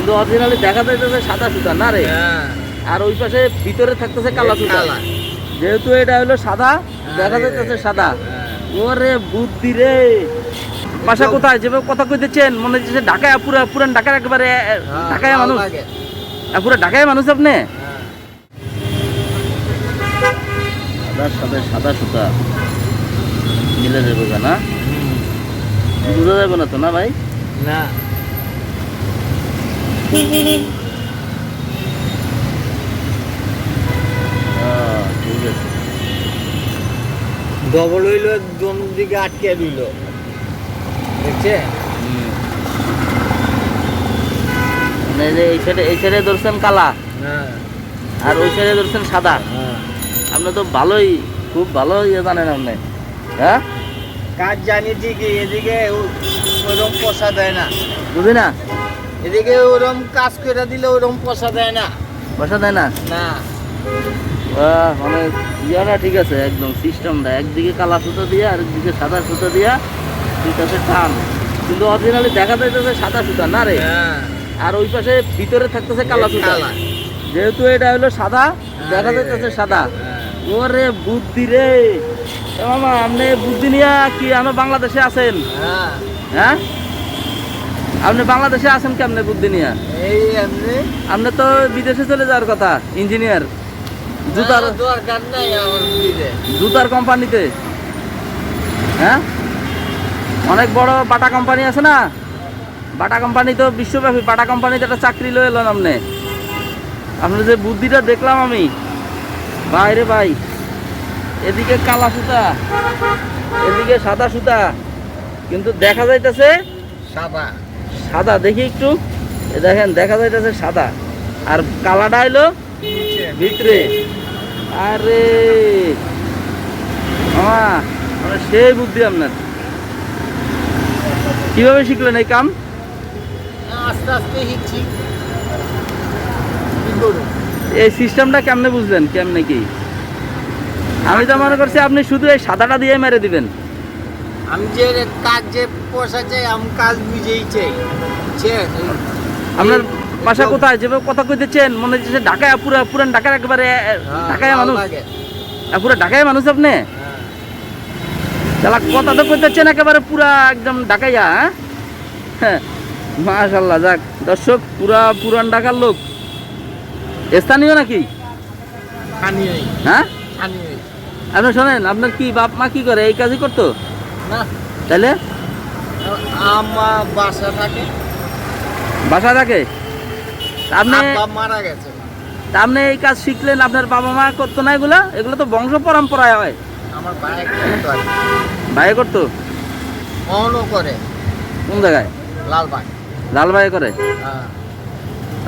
কিন্তু অরিজিনালি দেখা যাইতেছে সাদা সুতা না রে? হ্যাঁ। আর ওই পাশে ভিতরে থাকতেছে কালা সুতা। যেহেতু এটা হলো সাদা দেখা আরে। যাইতেছে সাদা। হ্যাঁ। ওরে বুদ্ধি রে। বাসা কোথায়? যেভাবে কথা কইতেছেন মনে হচ্ছে ঢাকায় পুরা পুরান ঢাকার একেবারে হ্যাঁ, ঢাকায় মানুষ। পুরা ঢাকায় মানুষ আপনি? হ্যাঁ। সাদা সাদা সাদা সুতা। মিলে যাবে না? বোঝা যাবে না তো না ভাই? না। ডবল হইল দিকে আটকে রইল দেখছে? মানে এই সাইডে এই সাইডে ধরছেন কালা হ্যাঁ। আর ওই সাইডে ধরছেন সাদা। হ্যাঁ। আপনি তো ভালোই খুব ভালো ইয়ে জানেন আপনি। হ্যাঁ? কাজ জানি ঠিকই এদিকে ও- ওরম পয়সা দেয় না। বুঝি না? এদিকে ওরম কাজ করে দিলে ওরম পয়সা দেয় না। পয়সা দেয় না? না। মানে ইয়াটা ঠিক আছে একদম সিস্টেমটা একদিকে কালা সুতো দিয়ে আর একদিকে সাদা সুতো দিয়া ঠিক আছে টান। কিন্তু অরিজিনালি দেখা যাইতেছে সাদা সুতা না রে? হ্যাঁ। আর ওই পাশে ভিতরে থাকতেছে কালা সুতা। যেহেতু এটা হলো সাদা দেখা আরে। যাইতেছে সাদা। হ্যাঁ। ওরে বুদ্ধি রে। মামা আপনি বুদ্ধি নিয়ে কি আমরা বাংলাদেশে আছেন? হ্যাঁ। হ্যাঁ? আপনি বাংলাদেশে আছেন কেমনে বুদ্ধি নিয়ে? এই এমনি। আপনি তো বিদেশে চলে যাওয়ার কথা ইঞ্জিনিয়ার জুতার দরকার নাই আমার জুতার কোম্পানিতে। হ্যাঁ? অনেক বড় বাটা কোম্পানি আছে না? বাটা কোম্পানি তো বিশ্বব্যাপী বাটা কোম্পানিতে একটা চাকরি লয়ে এলেন আপনি। আপনার যে বুদ্ধিটা দেখলাম আমি। ভাই রে ভাই এদিকে কালা সুতা এদিকে সাদা সুতা কিন্তু দেখা যাইতেছে সাদা। সাদা দেখি একটু। দেখেন দেখা যাইতেছে সাদা। আর কালাটা হইল ভিতরে। আরে মানে সেই বুদ্ধি আপনার। কীভাবে শিখলেন এই কাম? আস্তে আস্তে করুন এই সিস্টেমটা কেমনে বুঝলেন? কেমনে কি? আমি তো মনে করছি আপনি শুধু এই সাদাটা দিয়ে মেরে দিবেন। আমি যে কাজ যে পয়সা চাই আমি কাজ বুঝেই চাই আপনার বাসা কোথায়? যেভাবে কথা কইতেছেন মনে হচ্ছে ঢাকায় পুরা পুরান ঢাকার একেবারে হ্যাঁ, ঢাকায় মানুষ। পুরা ঢাকায় মানুষ আপনি? হ্যাঁ। তাহলে কথা তো কইতেছেন একেবারে পুরা একদম ঢাকাইয়া হ্যাঁ? মাশাল্লাহ যাক। দর্শক পুরা পুরান ঢাকার লোক। স্থানীয় নাকি? হ্যাঁ। আপনি শোনেন আপনার কি বাপ মা কি করে? এই কাজই করতো? না? তাহলে? বাসা থাকে। বাসা থাকে? তা আপনি মারা গেছে। আপনি এই কাজ শিখলেন আপনার বাবা মা করতো না এগুলো? এগুলো তো বংশ পরম্পরায় হয়। আমার ভাই করতো ভাই করতো? অহনও করে। কোন জায়গায়? লালবাগ। করে? হ্যাঁ।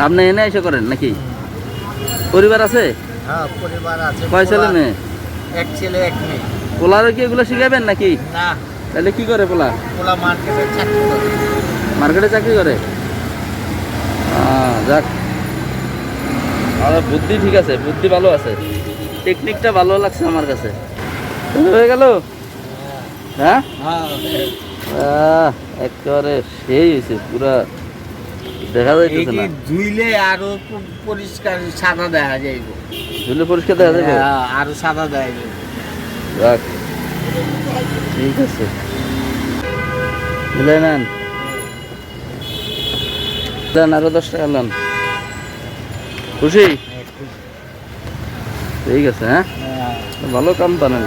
আপনি এনে এসে করেন নাকি? পরিবার আছে? হ্যাঁ পরিবার আছে। কয় ছেলে মেয়ে? এক ছেলে এক মেয়ে। পোলারও কি এগুলো শিখাবেন নাকি? না। তাহলে কি করে পোলা? পোলা মার্কেটে চাকরি করে। মার্কেটে চাকরি করে? যাক। বুদ্ধি ঠিক আছে বুদ্ধি ভালো আছে। টেকনিকটা ভালো লাগছে আমার কাছে। হয়ে গেল? হ্যাঁ? হ্যাঁ আহ, একেবারে সেই হয়েছে পুরা দেখা যাইতেছে এটি না। ধুইলে আরও খুব পরিষ্কার সাদা দেখা যাইব। ঝুলে পরিষ্কার দেখা যাবে হ্যাঁ, আরও সাদা দেখা যাক। ঠিক আছে। মিলাই নেন দেন আরও দশ টাকা নেন। খুশি? ঠিক আছে হ্যাঁ? হ্যাঁ। ভালো কাম পানেন